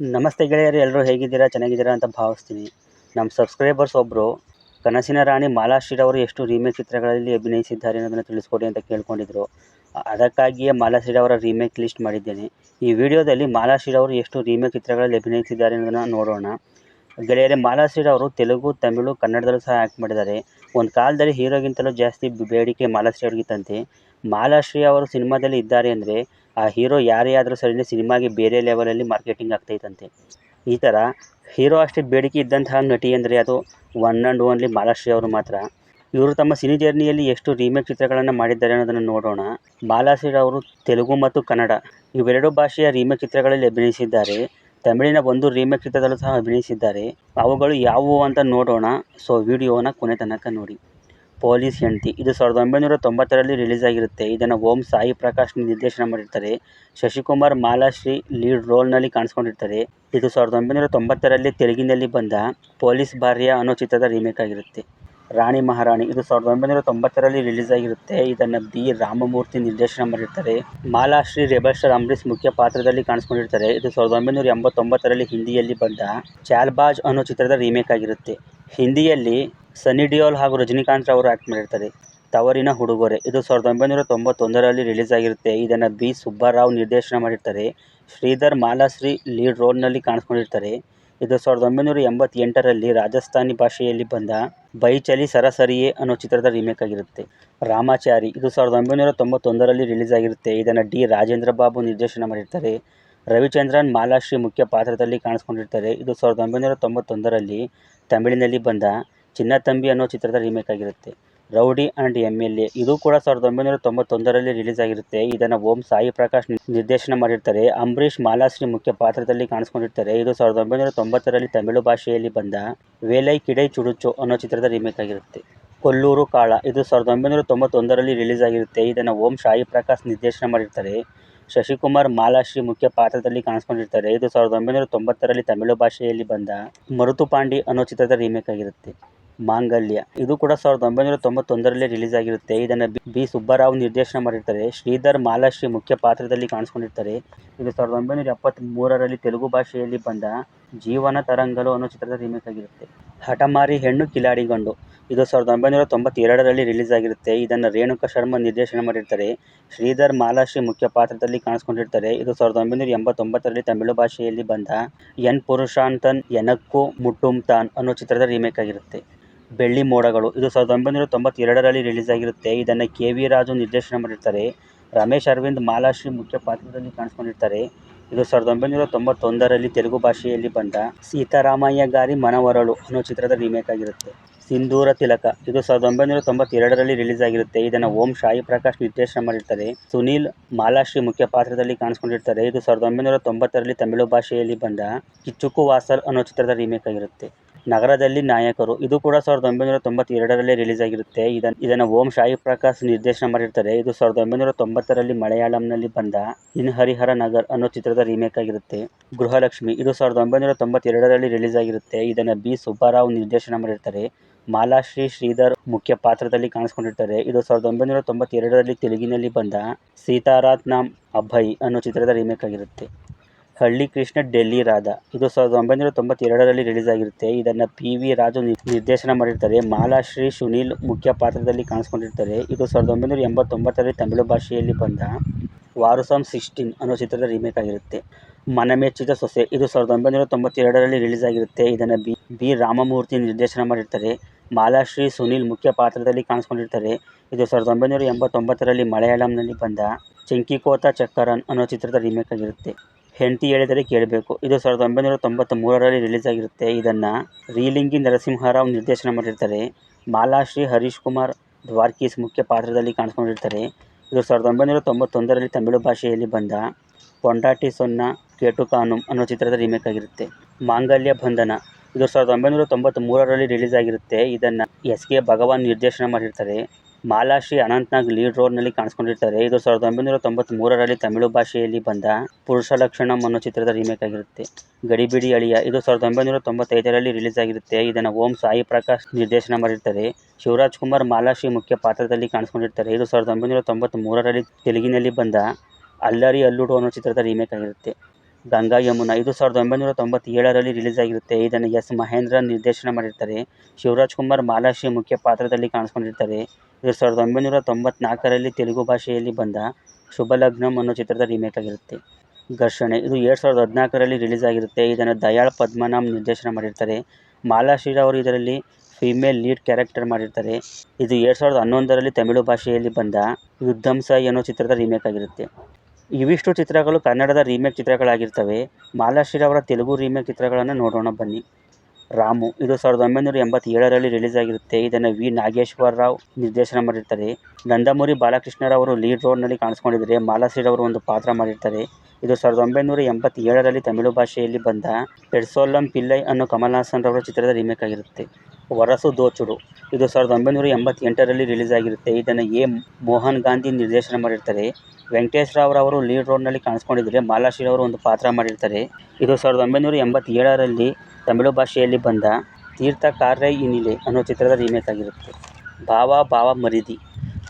ನಮಸ್ತೆ ಗೆಳೆಯರು ಎಲ್ಲರೂ ಹೇಗಿದ್ದೀರಾ? ಚೆನ್ನಾಗಿದ್ದೀರಾ ಅಂತ ಭಾವಿಸ್ತೀನಿ. ನಮ್ಮ ಸಬ್ಸ್ಕ್ರೈಬರ್ಸ್ ಒಬ್ಬರು ಕನಸಿನ ರಾಣಿ ಮಾಲಾಶ್ರೀರವರು ಎಷ್ಟು ರೀಮೇಕ್ ಚಿತ್ರಗಳಲ್ಲಿ ಅಭಿನಯಿಸಿದ್ದಾರೆ ಅನ್ನೋದನ್ನು ತಿಳಿಸ್ಕೊಡಿ ಅಂತ ಕೇಳ್ಕೊಂಡಿದ್ರು. ಅದಕ್ಕಾಗಿಯೇ ಮಾಲಾಶ್ರೀ ಅವರ ರೀಮೇಕ್ ಲಿಸ್ಟ್ ಮಾಡಿದ್ದೇನೆ. ಈ ವಿಡಿಯೋದಲ್ಲಿ ಮಾಲಾಶ್ರೀರವರು ಎಷ್ಟು ರೀಮೇಕ್ ಚಿತ್ರಗಳಲ್ಲಿ ಅಭಿನಯಿಸಿದ್ದಾರೆ ಅನ್ನೋದನ್ನು ನೋಡೋಣ. ಗೆಳೆಯರೆ ಮಾಲಾಶ್ರೀರವರು ತೆಲುಗು, ತಮಿಳು, ಕನ್ನಡದಲ್ಲೂ ಸಹ ಆ್ಯಕ್ಟ್ ಮಾಡಿದ್ದಾರೆ. ಒಂದು ಕಾಲದಲ್ಲಿ ಹೀರೋಗಿಂತಲೂ ಜಾಸ್ತಿ ಬೇಡಿಕೆ ಮಾಲಾಶ್ರೀ ಅವ್ರಿಗಿತ್ತಂತೆ. ಮಾಲಾಶ್ರೀ ಅವರು ಸಿನಿಮಾದಲ್ಲಿ ಇದ್ದಾರೆ ಅಂದರೆ ಆ ಹೀರೋ ಯಾರೇ ಆದರೂ ಸರಿ ಸಿನಿಮಾಗೆ ಬೇರೆ ಲೆವೆಲಲ್ಲಿ ಮಾರ್ಕೆಟಿಂಗ್ ಆಗ್ತೈತಂತೆ. ಈ ಥರ ಹೀರೋ ಅಷ್ಟೇ ಬೇಡಿಕೆ ಇದ್ದಂತಹ ನಟಿ ಅಂದರೆ ಅದು ಒನ್ ಆ್ಯಂಡ್ ಓನ್ಲಿ ಮಾಲಾಶ್ರೀ ಅವರು ಮಾತ್ರ. ಇವರು ತಮ್ಮ ಸಿನಿ ಜರ್ನಿಯಲ್ಲಿ ಎಷ್ಟು ರೀಮೇಕ್ ಚಿತ್ರಗಳನ್ನು ಮಾಡಿದ್ದಾರೆ ಅನ್ನೋದನ್ನು ನೋಡೋಣ. ಬಾಲಾಶ್ರೀ ಅವರು ತೆಲುಗು ಮತ್ತು ಕನ್ನಡ ಇವೆರಡು ಭಾಷೆಯ ರೀಮೇಕ್ ಚಿತ್ರಗಳಲ್ಲಿ ಅಭಿನಯಿಸಿದ್ದಾರೆ. ತಮಿಳಿನ ಒಂದು ರೀಮೇಕ್ ಚಿತ್ರದಲ್ಲೂ ಸಹ ಅಭಿನಯಿಸಿದ್ದಾರೆ. ಅವುಗಳು ಯಾವುವು ಅಂತ ನೋಡೋಣ. ಸೊ ವಿಡಿಯೋನ ಕೊನೆ ತನಕ ನೋಡಿ. ಪೊಲೀಸ್ ಹೆಂಡತಿ. ಇದು ಸಾವಿರದ ಒಂಬೈನೂರ ತೊಂಬತ್ತರಲ್ಲಿ ರಿಲೀಸ್ ಆಗಿರುತ್ತೆ ಇದನ್ನು ಓಂ ಸಾಯಿ ಪ್ರಕಾಶ್ ನಿರ್ದೇಶನ ಮಾಡಿರ್ತಾರೆ. ಶಶಿಕುಮಾರ್ ಮಾಲಾಶ್ರೀ ಲೀಡ್ ರೋಲ್ನಲ್ಲಿ ಕಾಣಿಸ್ಕೊಂಡಿರ್ತಾರೆ. ಇದು ಸಾವಿರದ ಒಂಬೈನೂರ ತೊಂಬತ್ತರಲ್ಲಿ ತೆಲುಗಿನಲ್ಲಿ ಬಂದ ಪೊಲೀಸ್ ಭಾರ್ಯ ಅನ್ನೋ ಚಿತ್ರದ ರೀಮೇಕ್ ಆಗಿರುತ್ತೆ. ರಾಣಿ ಮಹಾರಾಣಿ. ಇದು ಸಾವಿರದ ಒಂಬೈನೂರ ತೊಂಬತ್ತರಲ್ಲಿ ರಿಲೀಸ್ ಆಗಿರುತ್ತೆ ಇದನ್ನು ಬಿ. ರಾಮಮೂರ್ತಿ ನಿರ್ದೇಶನ ಮಾಡಿರ್ತಾರೆ. ಮಾಲಾಶ್ರೀ ರೆಬಲ್ ಸ್ಟಾರ್ ಅಂಬರೀಷ್ ಮುಖ್ಯ ಪಾತ್ರದಲ್ಲಿ ಕಾಣಿಸ್ಕೊಂಡಿರ್ತಾರೆ. ಇದು ಸಾವಿರದ ಒಂಬೈನೂರ ಎಂಬತ್ತೊಂಬತ್ತರಲ್ಲಿ ಹಿಂದಿಯಲ್ಲಿ ಬಂದ ಚಾಲ್ಬಾಜ್ ಅನ್ನೋ ಚಿತ್ರದ ರೀಮೇಕ್ ಆಗಿರುತ್ತೆ. ಹಿಂದಿಯಲ್ಲಿ ಸನ್ನಿ ಡಿಯೋಲ್ ಹಾಗೂ ರಜನಿಕಾಂತ್ ಅವರು ಆ್ಯಕ್ಟ್ ಮಾಡಿರ್ತಾರೆ. ತವರಿನ ಹುಡುಗೊರೆ ಇದು ಸಾವಿರದ ಒಂಬೈನೂರ ತೊಂಬತ್ತೊಂದರಲ್ಲಿ ರಿಲೀಸ್ ಆಗಿರುತ್ತೆ. ಇದನ್ನು ಬಿ. ಸುಬ್ಬರಾವ್ ನಿರ್ದೇಶನ ಮಾಡಿರ್ತಾರೆ. ಶ್ರೀಧರ್ ಮಾಲಾಶ್ರೀ ಲೀಡ್ ರೋಲ್ನಲ್ಲಿ ಕಾಣಿಸ್ಕೊಂಡಿರ್ತಾರೆ. ಇದು ಸಾವಿರದ ಒಂಬೈನೂರ ಎಂಬತ್ತೆಂಟರಲ್ಲಿ ರಾಜಸ್ಥಾನಿ ಭಾಷೆಯಲ್ಲಿ ಬಂದ ಬೈಚಲಿ ಸರಸರಿಯೇ ಅನ್ನೋ ಚಿತ್ರದ ರೀಮೇಕ್ ಆಗಿರುತ್ತೆ. ರಾಮಾಚಾರಿ. ಇದು ಸಾವಿರದ ಒಂಬೈನೂರ ತೊಂಬತ್ತೊಂದರಲ್ಲಿ ರಿಲೀಸ್ ಆಗಿರುತ್ತೆ. ಇದನ್ನು ಡಿ. ರಾಜೇಂದ್ರ ಬಾಬು ನಿರ್ದೇಶನ ಮಾಡಿರ್ತಾರೆ. ರವಿಚಂದ್ರನ್ ಮಾಲಾಶ್ರೀ ಮುಖ್ಯ ಪಾತ್ರದಲ್ಲಿ ಕಾಣಿಸ್ಕೊಂಡಿರ್ತಾರೆ. ಇದು ಸಾವಿರದ ಒಂಬೈನೂರ ತೊಂಬತ್ತೊಂದರಲ್ಲಿ ತಮಿಳಿನಲ್ಲಿ ಬಂದ ಚಿನ್ನತಂಬಿ ಅನ್ನೋ ಚಿತ್ರದ ರೀಮೇಕ್ ಆಗಿರುತ್ತೆ. Rowdy and M L A ಇದು ಕೂಡ ಸಾವಿರದ ಒಂಬೈನೂರ ತೊಂಬತ್ತೊಂದರಲ್ಲಿ ರಿಲೀಸ್ ಆಗಿರುತ್ತೆ. ಇದನ್ನು ಓಂ ಸಾಯಿ ಪ್ರಕಾಶ್ ನಿರ್ದೇಶನ ಮಾಡಿರ್ತಾರೆ. ಅಂಬರೀಷ್ ಮಾಲಾಶ್ರೀ ಮುಖ್ಯ ಪಾತ್ರದಲ್ಲಿ ಕಾಣಿಸ್ಕೊಂಡಿರ್ತಾರೆ. ಇದು ಸಾವಿರದ ಒಂಬೈನೂರ ತೊಂಬತ್ತರಲ್ಲಿ ತಮಿಳು ಭಾಷೆಯಲ್ಲಿ ಬಂದ ವೇಲೈ ಕಿಡೈ ಚುಡುಚು ಅನ್ನೋ ಚಿತ್ರದ ರೀಮೇಕ್ ಆಗಿರುತ್ತೆ. ಕೊಲ್ಲೂರು ಕಾಳ ಇದು ಸಾವಿರದ ಒಂಬೈನೂರ ತೊಂಬತ್ತೊಂದರಲ್ಲಿ ರಿಲೀಸ್ ಆಗಿರುತ್ತೆ. ಇದನ್ನು ಓಂ ಸಾಯಿ ಪ್ರಕಾಶ್ ನಿರ್ದೇಶನ ಮಾಡಿರ್ತಾರೆ. ಶಶಿಕುಮಾರ್ ಮಾಲಾಶ್ರೀ ಮುಖ್ಯ ಪಾತ್ರದಲ್ಲಿ ಕಾಣಿಸ್ಕೊಂಡಿರ್ತಾರೆ. ಇದು ಸಾವಿರದ ಒಂಬೈನೂರ ತೊಂಬತ್ತರಲ್ಲಿ ತಮಿಳು ಭಾಷೆಯಲ್ಲಿ ಬಂದ ಮರುತು ಪಾಂಡಿ ಅನ್ನೋ ಚಿತ್ರದ ರೀಮೇಕ್ ಆಗಿರುತ್ತೆ. ಮಾಂಗಲ್ಯ. ಇದು ಕೂಡ ಸಾವಿರದ ಒಂಬೈನೂರ ತೊಂಬತ್ತೊಂದರಲ್ಲಿ ರಿಲೀಸ್ ಆಗಿರುತ್ತೆ ಇದನ್ನು ಬಿ- ಸುಬ್ಬರಾವ್ ನಿರ್ದೇಶನ ಮಾಡಿರ್ತಾರೆ. ಶ್ರೀಧರ್ ಮಾಲಾಶ್ರೀ ಮುಖ್ಯ ಪಾತ್ರದಲ್ಲಿ ಕಾಣಿಸ್ಕೊಂಡಿರ್ತಾರೆ. ಇದು ಸಾವಿರದ ಒಂಬೈನೂರ ಎಪ್ಪತ್ತ್ಮೂರರಲ್ಲಿ ತೆಲುಗು ಭಾಷೆಯಲ್ಲಿ ಬಂದ ಜೀವನ ತರಂಗಲು ಅನ್ನೋ ಚಿತ್ರದ ರಿಮೇಕ್ ಆಗಿರುತ್ತೆ. ಹಠಮಾರಿ ಹೆಣ್ಣು ಕಿಲಾಡಿ ಗಂಡು ಇದು ಸಾವಿರದ ಒಂಬೈನೂರ ತೊಂಬತ್ತೆರಡರಲ್ಲಿ ರಿಲೀಸ್ ಆಗಿರುತ್ತೆ ಇದನ್ನು ರೇಣುಕಾ ಶರ್ಮಾ ನಿರ್ದೇಶನ ಮಾಡಿರ್ತಾರೆ. ಶ್ರೀಧರ್ ಮಾಲಾಶ್ರೀ ಮುಖ್ಯ ಪಾತ್ರದಲ್ಲಿ ಕಾಣಿಸ್ಕೊಂಡಿರ್ತಾರೆ. ಇದು ಸಾವಿರದ ಒಂಬೈನೂರ ಎಂಬತ್ತೊಂಬತ್ತರಲ್ಲಿ ತಮಿಳು ಭಾಷೆಯಲ್ಲಿ ಬಂದ ಎನ್ ಪುರುಷಾಂತನ್ ಎನಕ್ಕು ಮುಟ್ಟುಮ್ತಾನ್ ಅನ್ನೋ ಚಿತ್ರದ ರಿಮೇಕ್ ಆಗಿರುತ್ತೆ. ಬೆಳ್ಳಿ ಮೋಡಗಳು. ಇದು ಸಾವಿರದ ಒಂಬೈನೂರ ತೊಂಬತ್ತೆರಡರಲ್ಲಿ ರಿಲೀಸ್ ಆಗಿರುತ್ತೆ. ಇದನ್ನು ಕೆ ವಿ ರಾಜು ನಿರ್ದೇಶನ ಮಾಡಿರ್ತಾರೆ. ರಮೇಶ್ ಅರವಿಂದ್ ಮಾಲಾಶ್ರೀ ಮುಖ್ಯ ಪಾತ್ರದಲ್ಲಿ ಕಾಣಿಸ್ಕೊಂಡಿರ್ತಾರೆ. ಇದು ಸಾವಿರದ ಒಂಬೈನೂರ ತೊಂಬತ್ತೊಂದರಲ್ಲಿ ತೆಲುಗು ಭಾಷೆಯಲ್ಲಿ ಬಂದ ಸೀತಾರಾಮಯ್ಯ ಗಾರಿ ಮನವರಳು ಅನ್ನೋ ಚಿತ್ರದ ರೀಮೇಕ್ ಆಗಿರುತ್ತೆ. ಸಿಂಧೂರ ತಿಲಕ. ಇದು ಸಾವಿರದ ಒಂಬೈನೂರ ತೊಂಬತ್ತೆರಡರಲ್ಲಿ ರಿಲೀಸ್ ಆಗಿರುತ್ತೆ. ಇದನ್ನು ಓಂ ಶಾಯಿ ಪ್ರಕಾಶ್ ನಿರ್ದೇಶನ ಮಾಡಿರ್ತಾರೆ. ಸುನೀಲ್ ಮಾಲಾಶ್ರೀ ಮುಖ್ಯ ಪಾತ್ರದಲ್ಲಿ ಕಾಣಿಸ್ಕೊಂಡಿರ್ತಾರೆ. ಇದು ಸಾವಿರದ ಒಂಬೈನೂರ ತೊಂಬತ್ತರಲ್ಲಿ ತಮಿಳು ಭಾಷೆಯಲ್ಲಿ ಬಂದ ಕಿಚ್ಚುಕು ವಾಸಲ್ ಅನ್ನೋ ಚಿತ್ರದ ರೀಮೇಕ್ ಆಗಿರುತ್ತೆ. ನಗರದಲ್ಲಿ ನಾಯಕರು. ಇದು ಕೂಡ ಸಾವಿರದ ಒಂಬೈನೂರ ತೊಂಬತ್ತೆರಡರಲ್ಲಿ ರಿಲೀಸ್ ಆಗಿರುತ್ತೆ ಇದನ್ನು ಇದನ್ನು ಓಂ ಶಾಯಿ ಪ್ರಕಾಶ್ ನಿರ್ದೇಶನ ಮಾಡಿರ್ತಾರೆ. ಇದು ಸಾವಿರದ ಒಂಬೈನೂರ ತೊಂಬತ್ತರಲ್ಲಿ ಮಲಯಾಳಂನಲ್ಲಿ ಬಂದ ಇನ್ ಹರಿಹರ ನಗರ್ ಅನ್ನೋ ಚಿತ್ರದ ರೀಮೇಕ್ ಆಗಿರುತ್ತೆ. ಗೃಹಲಕ್ಷ್ಮಿ. ಇದು ಸಾವಿರದ ಒಂಬೈನೂರ ತೊಂಬತ್ತೆರಡರಲ್ಲಿ ರಿಲೀಸ್ ಆಗಿರುತ್ತೆ ಇದನ್ನು ಬಿ ಸುಬ್ಬರಾವ್ ನಿರ್ದೇಶನ ಮಾಡಿರ್ತಾರೆ. ಮಾಲಾಶ್ರೀ ಶ್ರೀಧರ್ ಮುಖ್ಯ ಪಾತ್ರದಲ್ಲಿ ಕಾಣಿಸ್ಕೊಂಡಿರ್ತಾರೆ. ಇದು ಸಾವಿರದ ಒಂಬೈನೂರ ತೊಂಬತ್ತೆರಡರಲ್ಲಿ ತೆಲುಗಿನಲ್ಲಿ ಬಂದ ಸೀತಾರಾತ್ನಾಮ್ ಅಭಯ್ ಅನ್ನೋ ಚಿತ್ರದ ರೀಮೇಕ್ ಆಗಿರುತ್ತೆ. ಹಳ್ಳಿ ಕೃಷ್ಣ ಡೆಲ್ಲಿ ರಾಧ. ಇದು ಸಾವಿರದ ಒಂಬೈನೂರ ತೊಂಬತ್ತೆರಡರಲ್ಲಿ ರಿಲೀಸ್ ಆಗಿರುತ್ತೆ ಇದನ್ನು ಪಿ ವಿ ರಾಜು ನಿರ್ದೇಶನ ಮಾಡಿರ್ತಾರೆ. ಮಾಲಾಶ್ರೀ ಸುನೀಲ್ ಮುಖ್ಯ ಪಾತ್ರದಲ್ಲಿ ಕಾಣಿಸ್ಕೊಂಡಿರ್ತಾರೆ. ಇದು ಸಾವಿರದ ಒಂಬೈನೂರ ಎಂಬತ್ತೊಂಬತ್ತರಲ್ಲಿ ತಮಿಳು ಭಾಷೆಯಲ್ಲಿ ಬಂದ ವಾರುಸಾಮ್ ಸಿಕ್ಸ್ಟೀನ್ ಅನ್ನೋ ಚಿತ್ರದ ರೀಮೇಕ್ ಆಗಿರುತ್ತೆ. ಮನಮೆಚ್ಚಿದ ಸೊಸೆ. ಇದು ಸಾವಿರದ ಒಂಬೈನೂರ ತೊಂಬತ್ತೆರಡರಲ್ಲಿ ರಿಲೀಸ್ ಆಗಿರುತ್ತೆ ಇದನ್ನು ಬಿ ಬಿ ರಾಮಮೂರ್ತಿ ನಿರ್ದೇಶನ ಮಾಡಿರ್ತಾರೆ. ಮಾಲಾಶ್ರೀ ಸುನೀಲ್ ಮುಖ್ಯ ಪಾತ್ರದಲ್ಲಿ ಕಾಣಿಸ್ಕೊಂಡಿರ್ತಾರೆ. ಇದು ಸಾವಿರದ ಒಂಬೈನೂರ ಎಂಬತ್ತೊಂಬತ್ತರಲ್ಲಿ ಮಲಯಾಳಂನಲ್ಲಿ ಬಂದ ಚೆಂಕಿಕೋತ ಚಕ್ಕರನ್ ಅನ್ನೋ ಚಿತ್ರದ ರೀಮೇಕ್ ಆಗಿರುತ್ತೆ. ಹೆಂಡತಿ ಹೇಳಿದರೆ ಕೇಳಬೇಕು. ಇದು ಸಾವಿರದ ಒಂಬೈನೂರ ತೊಂಬತ್ತ ಮೂರರಲ್ಲಿ ರಿಲೀಸ್ ಆಗಿರುತ್ತೆ ಇದನ್ನು ರೀಲಿಂಗಿ ನರಸಿಂಹರಾವ್ ನಿರ್ದೇಶನ ಮಾಡಿರ್ತಾರೆ. ಮಾಲಾಶ್ರೀ ಹರೀಶ್ ಕುಮಾರ್, ದ್ವಾರ್ಕೀಸ್ ಮುಖ್ಯ ಪಾತ್ರದಲ್ಲಿ ಕಾಣಿಸ್ಕೊಂಡಿರ್ತಾರೆ. ಇದು ಸಾವಿರದ ಒಂಬೈನೂರ ತೊಂಬತ್ತೊಂದರಲ್ಲಿ ತಮಿಳು ಭಾಷೆಯಲ್ಲಿ ಬಂದ ಪೊಂಡಾಟಿ ಸೊನ್ನ, ಕೇಟು ಕಾನುಮ್ ಅನ್ನೋ ಚಿತ್ರದ ರೀಮೇಕ್ ಆಗಿರುತ್ತೆ. ಮಾಂಗಲ್ಯ ಬಂಧನ. ಇದು ಸಾವಿರದ ಒಂಬೈನೂರ ತೊಂಬತ್ತ ಮೂರರಲ್ಲಿ ರಿಲೀಸ್ ಆಗಿರುತ್ತೆ ಇದನ್ನು ಎಸ್ ಕೆ ಭಗವಾನ್ ನಿರ್ದೇಶನ ಮಾಡಿರ್ತಾರೆ. ಮಾಲಾಶ್ರೀ ಅನಂತ್ನಾಗ್ ಲೀಡ್ ರೋಲ್ನಲ್ಲಿ ಕಾಣಿಸ್ಕೊಂಡಿರ್ತಾರೆ. ಇದು ಸಾವಿರದ ಒಂಬೈನೂರ ತೊಂಬತ್ತ ಮೂರರಲ್ಲಿ ತಮಿಳು ಭಾಷೆಯಲ್ಲಿ ಬಂದ ಪುರುಷ ಲಕ್ಷಣಂ ಅನ್ನೋ ಚಿತ್ರದ ರೀಮೇಕ್ ಆಗಿರುತ್ತೆ. ಗಡಿಬಿಡಿ ಅಳಿಯ. ಇದು ಸಾವಿರದ ಒಂಬೈನೂರ ತೊಂಬತ್ತೈದರಲ್ಲಿ ರಿಲೀಸ್ ಆಗಿರುತ್ತೆ. ಇದನ್ನು ಓಂ ಸಾಯಿ ಪ್ರಕಾಶ್ ನಿರ್ದೇಶನ ಮಾಡಿರ್ತಾರೆ. ಶಿವರಾಜ್ ಕುಮಾರ್ ಮಾಲಾಶ್ರೀ ಮುಖ್ಯ ಪಾತ್ರದಲ್ಲಿ ಕಾಣಿಸ್ಕೊಂಡಿರ್ತಾರೆ. ಇದು ಸಾವಿರದ ಒಂಬೈನೂರ ತೊಂಬತ್ತ ಮೂರರಲ್ಲಿ ತೆಲುಗಿನಲ್ಲಿ ಬಂದ ಅಲ್ಲರಿ ಅಲ್ಲುಡು ಅನ್ನೋ ಚಿತ್ರದ ರೀಮೇಕ್ ಆಗಿರುತ್ತೆ. ಗಂಗಾ ಯಮುನಾ. ಇದು ಸಾವಿರದ ಒಂಬೈನೂರ ತೊಂಬತ್ತೇಳರಲ್ಲಿ ರಿಲೀಸ್ ಆಗಿರುತ್ತೆ. ಇದನ್ನು ಎಸ್ ಮಹೇಂದ್ರ ನಿರ್ದೇಶನ ಮಾಡಿರ್ತಾರೆ. ಶಿವರಾಜ್ ಕುಮಾರ್ ಮಾಲಾಶ್ರೀ ಮುಖ್ಯ ಪಾತ್ರದಲ್ಲಿ ಕಾಣಿಸ್ಕೊಂಡಿರ್ತಾರೆ. ಇದು ಸಾವಿರದ ಒಂಬೈನೂರ ತೊಂಬತ್ನಾಲ್ಕರಲ್ಲಿ ತೆಲುಗು ಭಾಷೆಯಲ್ಲಿ ಬಂದ ಶುಭಲಗ್ನಂ ಅನ್ನೋ ಚಿತ್ರದ ರೀಮೇಕ್ ಆಗಿರುತ್ತೆ. ಘರ್ಷಣೆ, ಇದು ಎರಡು ಸಾವಿರದ ಹದಿನಾಲ್ಕರಲ್ಲಿ ರಿಲೀಸ್ ಆಗಿರುತ್ತೆ. ಇದನ್ನು ದಯಾಳ್ ಪದ್ಮನಾಮ್ ನಿರ್ದೇಶನ ಮಾಡಿರ್ತಾರೆ. ಮಾಲಾಶ್ರೀ ಅವರು ಇದರಲ್ಲಿ ಫೀಮೇಲ್ ಲೀಡ್ ಕ್ಯಾರೆಕ್ಟರ್ ಮಾಡಿರ್ತಾರೆ. ಇದು ಎರಡು ಸಾವಿರದ ಹನ್ನೊಂದರಲ್ಲಿ ತಮಿಳು ಭಾಷೆಯಲ್ಲಿ ಬಂದ ಯುದ್ಧಂಸ ಅನ್ನೋ ಚಿತ್ರದ ರೀಮೇಕ್ ಆಗಿರುತ್ತೆ. ಇವಿಷ್ಟು ಚಿತ್ರಗಳು ಕನ್ನಡದ ರೀಮೇಕ್ ಚಿತ್ರಗಳಾಗಿರ್ತವೆ. ಮಾಲಾಶ್ರೀ ಅವರ ತೆಲುಗು ರೀಮೇಕ್ ಚಿತ್ರಗಳನ್ನು ನೋಡೋಣ ಬನ್ನಿ. ರಾಮು. ಇದು ಸಾವಿರದ ಒಂಬೈನೂರ ಎಂಬತ್ತೇಳರಲ್ಲಿ ರಿಲೀಸ್ ಆಗಿರುತ್ತೆ ಇದನ್ನು ವಿ. ನಾಗೇಶ್ವರ ರಾವ್ ನಿರ್ದೇಶನ ಮಾಡಿರ್ತಾರೆ. ನಂದಮೂರಿ ಬಾಲಕೃಷ್ಣರವರು ಲೀಡ್ ರೋಲ್ನಲ್ಲಿ ಕಾಣಿಸ್ಕೊಂಡಿದ್ದಾರೆ ಮಾಲಾಶ್ರೀ ಅವರು ಒಂದು ಪಾತ್ರ ಮಾಡಿರ್ತಾರೆ. ಇದು ಸಾವಿರದ ಒಂಬೈನೂರ ಎಂಬತ್ತೇಳರಲ್ಲಿ ತಮಿಳು ಭಾಷೆಯಲ್ಲಿ ಬಂದ ಎಡ್ಸೋಲಂ ಪಿಲ್ಲೈ ಅನ್ನೋ ಕಮಲ್ ಹಾಸನ್ ರವರ ಚಿತ್ರದ ರೀಮೇಕ್ ಆಗಿರುತ್ತೆ. ವರಸು ದೋಚುಡು. ಇದು ಸಾವಿರದ ಒಂಬೈನೂರ ಎಂಬತ್ತೆಂಟರಲ್ಲಿ ರಿಲೀಸ್ ಆಗಿರುತ್ತೆ ಇದನ್ನು ಎ. ಮೋಹನ್ ಗಾಂಧಿ ನಿರ್ದೇಶನ ಮಾಡಿರ್ತಾರೆ. ವೆಂಕಟೇಶ್ ರಾವ್ ಅವರು ಲೀಡ್ ರೋಲ್ನಲ್ಲಿ ಕಾಣಿಸ್ಕೊಂಡಿದ್ದಾರೆ ಮಾಲಾಶ್ರೀ ಅವರು ಒಂದು ಪಾತ್ರ ಮಾಡಿರ್ತಾರೆ. ಇದು ಸಾವಿರದ ಒಂಬೈನೂರ ಎಂಬತ್ತೇಳರಲ್ಲಿ ತಮಿಳು ಭಾಷೆಯಲ್ಲಿ ಬಂದ ತೀರ್ಥ ಕಾರ್ಯ ಇನಿಲೆ ಅನ್ನೋ ಚಿತ್ರದ ರೀಮೇಕ್ ಆಗಿರುತ್ತೆ. ಭಾವ ಭಾವ ಮರಿದಿ.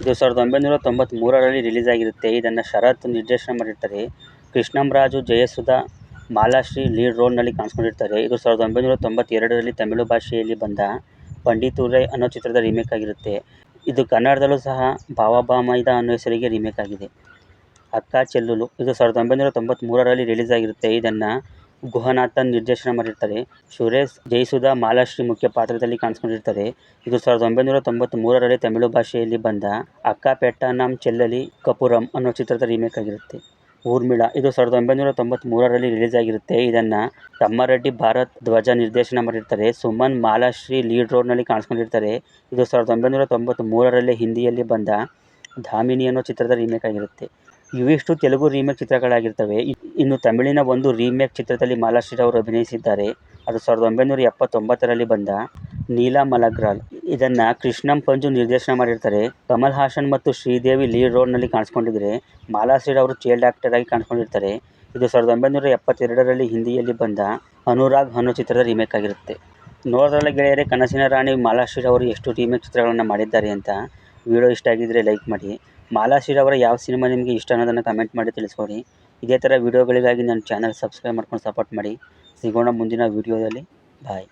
ಇದು ಸಾವಿರದ ಒಂಬೈನೂರ ತೊಂಬತ್ತ್ಮೂರರಲ್ಲಿ ರಿಲೀಸ್ ಆಗಿರುತ್ತೆ ಇದನ್ನು ಶರತ್ ನಿರ್ದೇಶನ ಮಾಡಿರ್ತಾರೆ. ಕೃಷ್ಣಂರಾಜು, ಜಯಸುಧಾ ಮಾಲಾಶ್ರೀ ಲೀಡ್ ರೋಲ್ನಲ್ಲಿ ಕಾಣಿಸ್ಕೊಂಡಿರ್ತಾರೆ. ಇದು ಸಾವಿರದ ಒಂಬೈನೂರ ತೊಂಬತ್ತೆರಡರಲ್ಲಿ ತಮಿಳು ಭಾಷೆಯಲ್ಲಿ ಬಂದ ಪಂಡಿತುರೈ ಅನ್ನೋ ಚಿತ್ರದ ರೀಮೇಕ್ ಆಗಿರುತ್ತೆ. ಇದು ಕನ್ನಡದಲ್ಲೂ ಸಹ ಭಾವ ಭಾಮೈದ ಅನ್ನೋ ಹೆಸರಿಗೆ ರೀಮೇಕ್ ಆಗಿದೆ. ಅಕ್ಕ ಚೆಲ್ಲುಲು. ಇದು ಸಾವಿರದ ಒಂಬೈನೂರ ತೊಂಬತ್ತ್ಮೂರರಲ್ಲಿ ರಿಲೀಸ್ ಆಗಿರುತ್ತೆ. ಇದನ್ನು ಗುಹನಾಥನ್ ನಿರ್ದೇಶನ ಮಾಡಿರ್ತಾರೆ. ಸುರೇಶ್ ಜಯಸುಧಾ ಮಾಲಾಶ್ರೀ ಮುಖ್ಯ ಪಾತ್ರದಲ್ಲಿ ಕಾಣಿಸ್ಕೊಂಡಿರ್ತಾರೆ. ಇದು ಸಾವಿರದ ಒಂಬೈನೂರ ತೊಂಬತ್ತ್ಮೂರರಲ್ಲಿ ತಮಿಳು ಭಾಷೆಯಲ್ಲಿ ಬಂದ ಅಕ್ಕ ನಾಮ್ ಚೆಲ್ಲಲಿ ಕಪುರಂ ಅನ್ನೋ ಚಿತ್ರದ ರೀಮೇಕ್ ಆಗಿರುತ್ತೆ. ಊರ್ಮಿಳಾ. ಇದು ಸಾವಿರದ ಒಂಬೈನೂರ ತೊಂಬತ್ತ್ಮೂರರಲ್ಲಿ ರಿಲೀಸ್ ಆಗಿರುತ್ತೆ ಇದನ್ನು ತಮ್ಮಾರೆಡ್ಡಿ ಭಾರತ್ ಧ್ವಜ ನಿರ್ದೇಶನ ಮಾಡಿರ್ತಾರೆ. ಸುಮನ್ ಮಾಲಾಶ್ರೀ ಲೀಡ್ ರೋಲ್ನಲ್ಲಿ ಕಾಣಿಸ್ಕೊಂಡಿರ್ತಾರೆ. ಇದು ಸಾವಿರದ ಒಂಬೈನೂರ ತೊಂಬತ್ತ್ಮೂರರಲ್ಲಿ ಹಿಂದಿಯಲ್ಲಿ ಬಂದ ಧಾಮಿನಿ ಅನ್ನೋ ಚಿತ್ರದ ರೀಮೇಕ್ ಆಗಿರುತ್ತೆ. ಇವಿಷ್ಟು ತೆಲುಗು ರೀಮೇಕ್ ಚಿತ್ರಗಳಾಗಿರ್ತವೆ. ಇನ್ನು ತಮಿಳಿನ ಒಂದು ರೀಮೇಕ್ ಚಿತ್ರದಲ್ಲಿ ಮಾಲಾಶ್ರೀ ಅವರು ಅಭಿನಯಿಸಿದ್ದಾರೆ. ಅದು ಸಾವಿರದ ಒಂಬೈನೂರ ಎಪ್ಪತ್ತೊಂಬತ್ತರಲ್ಲಿ ಬಂದ ನೀಲಾ ಮಲಗ್ರಾಲ್ ಇದನ್ನು ಕೃಷ್ಣಂ ಪಂಜು ನಿರ್ದೇಶನ ಮಾಡಿರ್ತಾರೆ. ಕಮಲ್ ಹಾಸನ್ ಮತ್ತು ಶ್ರೀದೇವಿ ಲೀಡ್ ರೋಲ್ನಲ್ಲಿ ಕಾಣಿಸ್ಕೊಂಡಿದ್ರೆ ಮಾಲಾಶ್ರೀ ಅವರು ಚೈಲ್ಡ್ ಆ್ಯಕ್ಟರ್ ಆಗಿ ಕಾಣಿಸ್ಕೊಂಡಿರ್ತಾರೆ. ಇದು ಸಾವಿರದ ಒಂಬೈನೂರ ಎಪ್ಪತ್ತೆರಡರಲ್ಲಿ ಹಿಂದಿಯಲ್ಲಿ ಬಂದ ಅನುರಾಗ್ ಅನ್ನೋ ಚಿತ್ರದ ರೀಮೇಕ್ ಆಗಿರುತ್ತೆ. ನೋಡೋದ್ರಲ್ಲಿ ಗೆಳೆಯರೆ, ಕನಸಿನ ರಾಣಿ ಮಾಲಾಶ್ರೀ ಅವರು ಎಷ್ಟು ರೀಮೇಕ್ ಚಿತ್ರಗಳನ್ನು ಮಾಡಿದ್ದಾರೆ ಅಂತ ವಿಡಿಯೋ ಇಷ್ಟ ಆಗಿದ್ದರೆ ಲೈಕ್ ಮಾಡಿ. ಮಾಲಾಶ್ರೀ ಅವರ ಯಾವ ಸಿನಿಮಾ ನಿಮಗೆ ಇಷ್ಟ ಅನ್ನೋದನ್ನು ಕಮೆಂಟ್ ಮಾಡಿ ತಿಳಿಸ್ಕೊಡಿ. ಇದೇ ಥರ ವಿಡಿಯೋಗಳಿಗಾಗಿ ನನ್ನ ಚಾನಲ್ ಸಬ್ಸ್ಕ್ರೈಬ್ ಮಾಡ್ಕೊಂಡು ಸಪೋರ್ಟ್ ಮಾಡಿ. ಸಿಗೋಣ ಮುಂದಿನ ವಿಡಿಯೋದಲ್ಲಿ. ಬಾಯ್